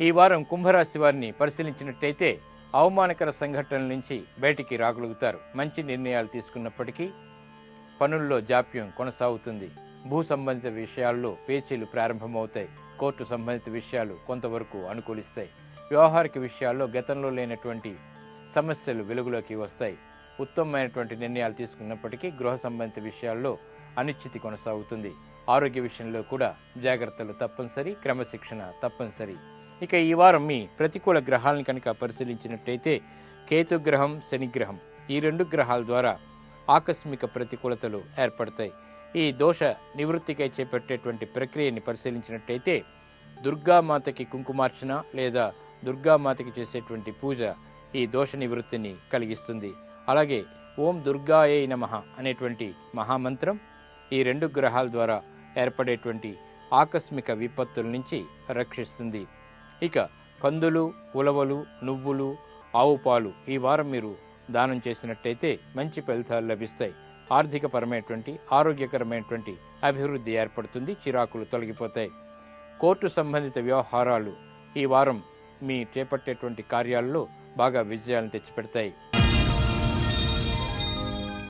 ఈ వారం కుంభరాశి వారిని పరిశీలించినట్టయితే అవమానకర సంఘటనల నుంచి బయటికి రాగలుగుతారు. మంచి నిర్ణయాలు తీసుకున్నప్పటికీ పనుల్లో జాప్యం కొనసాగుతుంది. భూ సంబంధిత విషయాల్లో పేచీలు ప్రారంభమవుతాయి. కోర్టు సంబంధిత విషయాలు కొంతవరకు అనుకూలిస్తాయి. వ్యవహారిక విషయాల్లో గతంలో లేనటువంటి సమస్యలు వెలుగులోకి వస్తాయి. ఉత్తమమైనటువంటి నిర్ణయాలు తీసుకున్నప్పటికీ గృహ సంబంధిత విషయాల్లో అనిశ్చితి కొనసాగుతుంది. ఆరోగ్య విషయంలో కూడా జాగ్రత్తలు తప్పనిసరి క్రమశిక్షణ తప్పనిసరి. ఇక ఈ వారం మీ ప్రతికూల గ్రహాలను కనుక పరిశీలించినట్టయితే కేతుగ్రహం శనిగ్రహం ఈ రెండు గ్రహాల ద్వారా ఆకస్మిక ప్రతికూలతలు ఏర్పడతాయి. ఈ దోష నివృత్తికై చేపట్టేటువంటి ప్రక్రియని పరిశీలించినట్టయితే దుర్గామాతకి కుంకుమార్చన లేదా దుర్గామాతకి చేసేటువంటి పూజ ఈ దోష నివృత్తిని కలిగిస్తుంది. అలాగే ఓం దుర్గాయే నమః అనేటువంటి మహామంత్రం ఈ రెండు గ్రహాల ద్వారా ఏర్పడేటువంటి ఆకస్మిక విపత్తుల నుంచి రక్షిస్తుంది. ఇక కందులు ఉలవలు నువ్వులు ఆవు పాలు ఈ వారం మీరు దానం చేసినట్టయితే మంచి ఫలితాలు లభిస్తాయి. ఆర్థికపరమైనటువంటి ఆరోగ్యకరమైనటువంటి అభివృద్ధి ఏర్పడుతుంది చిరాకులు తొలగిపోతాయి. కోర్టు సంబంధిత వ్యవహారాలు ఈ వారం మీ చేపట్టేటువంటి కార్యాల్లో బాగా విజయాలను తెచ్చిపెడతాయి.